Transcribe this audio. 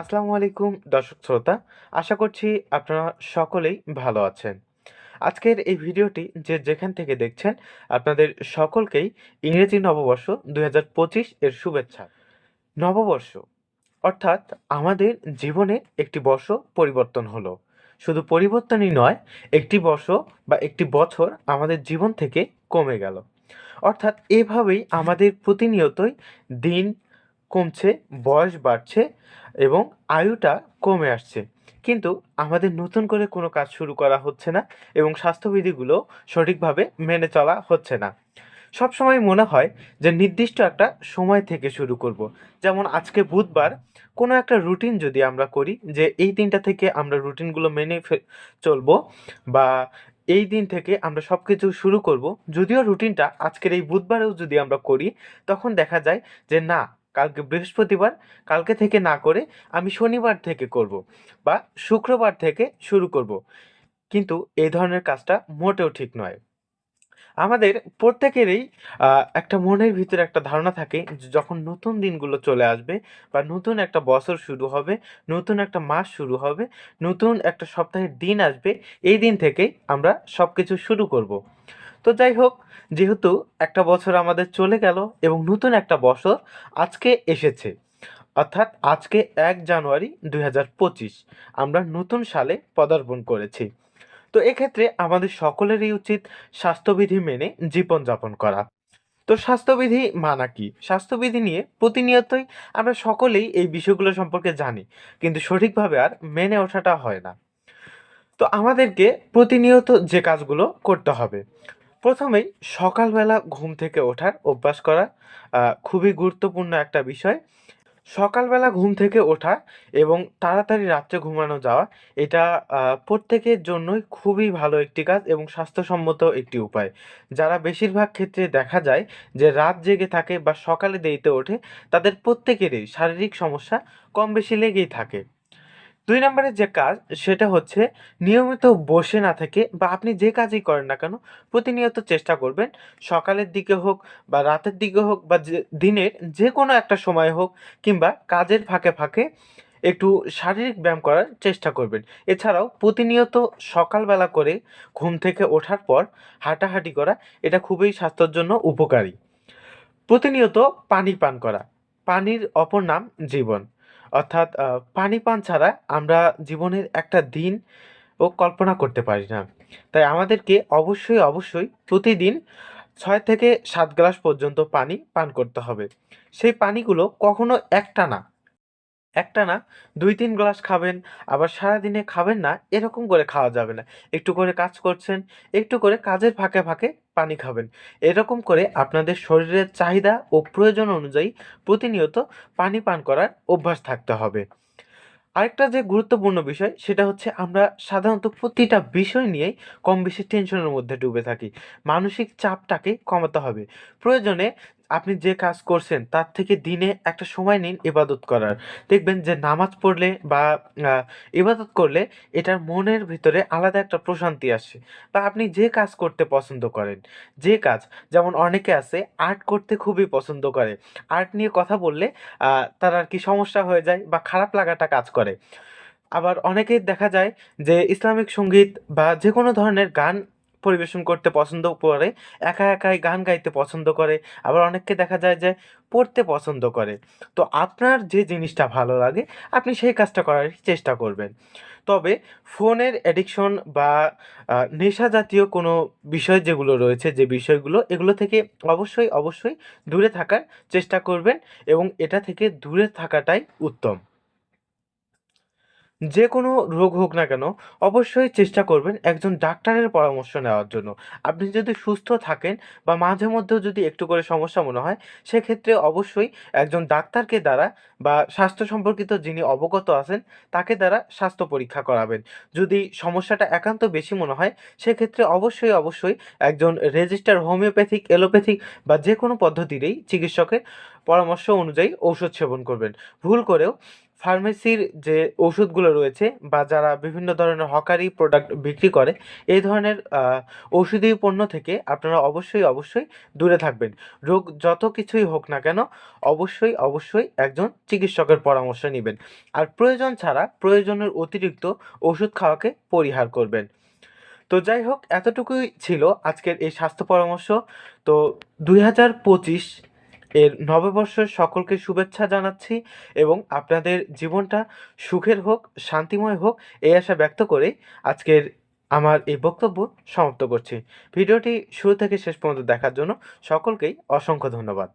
আসসালামু আলাইকুম, দর্শক শ্রোতা। আশা করছি আপনারা সকলেই ভালো আছেন। আজকের এই ভিডিওটি যে যেখান থেকে দেখছেন, আপনাদের সকলকেই ইংরেজি নববর্ষ দু হাজার পঁচিশ এর শুভেচ্ছা। নববর্ষ, অর্থাৎ আমাদের জীবনে একটি বর্ষ পরিবর্তন হলো। শুধু পরিবর্তনই নয়, একটি বর্ষ বা একটি বছর আমাদের জীবন থেকে কমে গেল। অর্থাৎ এভাবেই আমাদের প্রতিনিয়তই দিন কমছে, বয়স বাড়ছে এবং আয়ুটা কমে আসছে কিন্তু আমাদের নতুন করে কোনো কাজ শুরু করা হচ্ছে না এবং স্বাস্থ্যবিধিগুলো সঠিকভাবে মেনে চলা হচ্ছে না সব সময় মনে হয় যে নির্দিষ্ট একটা সময় থেকে শুরু করব। যেমন আজকে বুধবার কোনো একটা রুটিন যদি আমরা করি যে এই দিনটা থেকে আমরা রুটিনগুলো মেনে চলবো বা এই দিন থেকে আমরা সব কিছু শুরু করব, যদিও রুটিনটা আজকের এই বুধবারেও যদি আমরা করি, তখন দেখা যায় যে না কালকে বৃহস্পতিবার, কালকে থেকে না করে আমি শনিবার থেকে করব বা শুক্রবার থেকে শুরু করব। কিন্তু এই ধরনের কাজটা মোটেও ঠিক নয়। আমাদের প্রত্যেকেরই একটা মনের ভিতরে একটা ধারণা থাকে যখন নতুন দিনগুলো চলে আসবে বা নতুন একটা বছর শুরু হবে, নতুন একটা মাস শুরু হবে, নতুন একটা সপ্তাহের দিন আসবে, এই দিন থেকেই আমরা সব কিছু শুরু করব। তো যাই হোক, যেহেতু একটা বছর আমাদের চলে গেল এবং নতুন একটা বছর আজকে এসেছে, অর্থাৎ আজকে এক জানুয়ারি দুই হাজার পঁচিশ, আমরা নতুন সালে পদার্পণ করেছি। তো এক্ষেত্রে আমাদের সকলেরই উচিত স্বাস্থ্যবিধি মেনে জীবনযাপন করা। তো স্বাস্থ্যবিধি মানা কি? স্বাস্থ্যবিধি নিয়ে প্রতিনিয়তই আমরা সকলেই এই বিষয়গুলো সম্পর্কে জানি, কিন্তু সঠিকভাবে আর মেনে ওঠাটা হয় না। তো আমাদেরকে প্রতিনিয়ত যে কাজগুলো করতে হবে প্রথমেই সকালবেলা ঘুম থেকে ওঠার অভ্যাস করা খুবই গুরুত্বপূর্ণ একটা বিষয়। সকালবেলা ঘুম থেকে ওঠা এবং তাড়াতাড়ি রাত্রে ঘুমানো যাওয়া, এটা প্রত্যেকের জন্যই খুবই ভালো একটি কাজ এবং স্বাস্থ্যসম্মত একটি উপায়। যারা বেশিরভাগ ক্ষেত্রে দেখা যায় যে রাত জেগে থাকে বা সকালে দেরিতে ওঠে, তাদের প্রত্যেকেরই শারীরিক সমস্যা কম বেশি লেগেই থাকে। দুই নম্বরের যে কাজ, সেটা হচ্ছে নিয়মিত বসে না থেকে বা আপনি যে কাজই করেন না কেন, প্রতিনিয়ত চেষ্টা করবেন। সকালের দিকে হোক বা রাতের দিকে হোক বা দিনের যে কোনো একটা সময় হোক কিংবা কাজের ফাঁকে ফাঁকে একটু শারীরিক ব্যায়াম করার চেষ্টা করবেন। এছাড়াও প্রতিনিয়ত সকালবেলা করে ঘুম থেকে ওঠার পর হাঁটাহাঁটি করা, এটা খুবই স্বাস্থ্যের জন্য উপকারী। প্রতিনিয়ত পানি পান করা, পানির অপর নাম জীবন। অর্থাৎ পানি পান ছাড়া আমরা জীবনের একটা দিন ও কল্পনা করতে পারি না। তাই আমাদেরকে অবশ্যই অবশ্যই প্রতিদিন ছয় থেকে সাত গ্লাস পর্যন্ত পানি পান করতে হবে। সেই পানিগুলো কখনো একটা না। একটা না, দুই তিন গ্লাস খাবেন, আবার সারাদিনে খাবেন না, এরকম করে খাওয়া যাবে না। একটু করে কাজ করছেন, একটু করে কাজের ফাঁকে ফাঁকে পানি খাবেন। এরকম করে আপনাদের শরীরের চাহিদা ও প্রয়োজন অনুযায়ী প্রতিনিয়ত পানি পান করার অভ্যাস থাকতে হবে। আরেকটা যে গুরুত্বপূর্ণ বিষয়, সেটা হচ্ছে আমরা সাধারণত প্রতিটা বিষয় নিয়েই কম বেশি টেনশনের মধ্যে ডুবে থাকি। মানসিক চাপটাকে কমাতে হবে। প্রয়োজনে আপনি যে কাজ করছেন, তার থেকে দিনে একটা সময় নিন ইবাদত করার। দেখবেন যে নামাজ পড়লে বা ইবাদত করলে এটার মনের ভিতরে আলাদা একটা প্রশান্তি আসে। বা আপনি যে কাজ করতে পছন্দ করেন, যে কাজ, যেমন অনেকে আছে, আর্ট করতে খুবই পছন্দ করে। আর্ট নিয়ে কথা বললে তার আর কি সমস্যা হয়ে যায় বা খারাপ লাগাটা কাজ করে। আবার অনেকেই দেখা যায় যে ইসলামিক সংগীত বা যে কোনো ধরনের গান পরিবেশন করতে পছন্দ করে, একা একাই গান গাইতে পছন্দ করে, আবার অনেককে দেখা যায় যে পড়তে পছন্দ করে। তো আপনার যে জিনিসটা ভালো লাগে, আপনি সেই কাজটা করার চেষ্টা করবেন। তবে ফোনের অ্যাডিকশন বা নেশা জাতীয় কোনো বিষয় যেগুলো রয়েছে, যে বিষয়গুলো, এগুলো থেকে অবশ্যই অবশ্যই দূরে থাকার চেষ্টা করবেন এবং এটা থেকে দূরে থাকাটাই উত্তম। যে কোনো রোগ হোক না কেন, অবশ্যই চেষ্টা করবেন একজন ডাক্তারের পরামর্শ নেওয়ার জন্য। আপনি যদি সুস্থ থাকেন বা মাঝে মধ্যেও যদি একটু করে সমস্যা মনে হয়, সেক্ষেত্রে অবশ্যই একজন ডাক্তারকে দ্বারা বা স্বাস্থ্য সম্পর্কিত যিনি অবগত আছেন, তাকে দ্বারা স্বাস্থ্য পরীক্ষা করাবেন। যদি সমস্যাটা একান্ত বেশি মনে হয়, সেক্ষেত্রে অবশ্যই অবশ্যই একজন রেজিস্টার, হোমিওপ্যাথিক এলোপ্যাথিক বা যে কোনো পদ্ধতিরই চিকিৎসকের পরামর্শ অনুযায়ী ঔষধ সেবন করবেন। ভুল করেও ফার্মেসির যে ওষুধগুলো রয়েছে বা যারা বিভিন্ন ধরনের হকারি প্রোডাক্ট বিক্রি করে, এই ধরনের ঔষধি পণ্য থেকে আপনারা অবশ্যই অবশ্যই দূরে থাকবেন। রোগ যত কিছুই হোক না কেন, অবশ্যই অবশ্যই একজন চিকিৎসকের পরামর্শ নেবেন। আর প্রয়োজন ছাড়া প্রয়োজনের অতিরিক্ত ওষুধ খাওয়াকে পরিহার করবেন। তো যাই হোক, এতটুকুই ছিল আজকের এই স্বাস্থ্য পরামর্শ। তো দুই হাজার পঁচিশ এর নববর্ষের সকলকে শুভেচ্ছা জানাচ্ছি এবং আপনাদের জীবনটা সুখের হোক, শান্তিময় হোক, এই আশা ব্যক্ত করে আজকের আমার এই বক্তব্য সমাপ্ত করছি। ভিডিওটি শুরু থেকে শেষ পর্যন্ত দেখার জন্য সকলকেই অসংখ্য ধন্যবাদ।